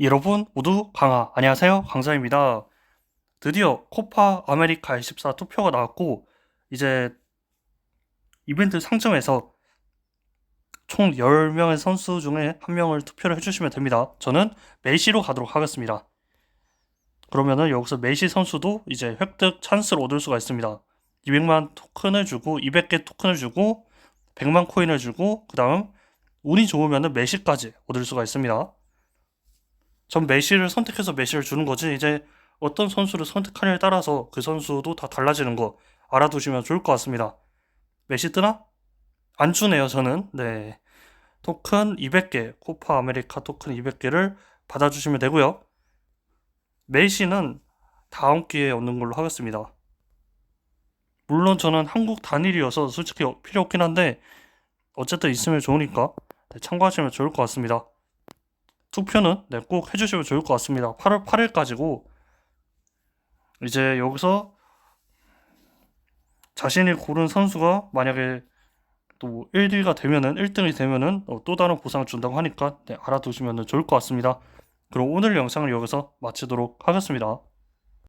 여러분 모두 강하 안녕하세요 강사입니다. 드디어 코파 아메리카 24 투표가 나왔고 이제 이벤트 상점에서 총 10명의 선수 중에 한 명을 투표를 해주시면 됩니다. 저는 메시로 가도록 하겠습니다. 그러면은 여기서 메시 선수도 이제 획득 찬스를 얻을 수가 있습니다. 200만 토큰을 주고 200개 토큰을 주고 100만 코인을 주고 그 다음 운이 좋으면은 메시까지 얻을 수가 있습니다. 전 메시를 선택해서 메시를 주는 거지 이제 어떤 선수를 선택하냐에 따라서 그 선수도 다 달라지는 거 알아두시면 좋을 것 같습니다. 메시 뜨나? 안 주네요 저는 네 토큰 200개 코파 아메리카 토큰 200개를 받아주시면 되고요. 메시는 다음 기회에 얻는 걸로 하겠습니다. 물론 저는 한국 단일이어서 솔직히 필요 없긴 한데 어쨌든 있으면 좋으니까 네, 참고하시면 좋을 것 같습니다. 투표는 네, 꼭 해주시면 좋을 것 같습니다. 8월 8일까지고 이제 여기서 자신이 고른 선수가 만약에 또 1위가 되면은 1등이 되면은 어, 또 다른 보상을 준다고 하니까 네, 알아두시면 좋을 것 같습니다. 그럼 오늘 영상을 여기서 마치도록 하겠습니다.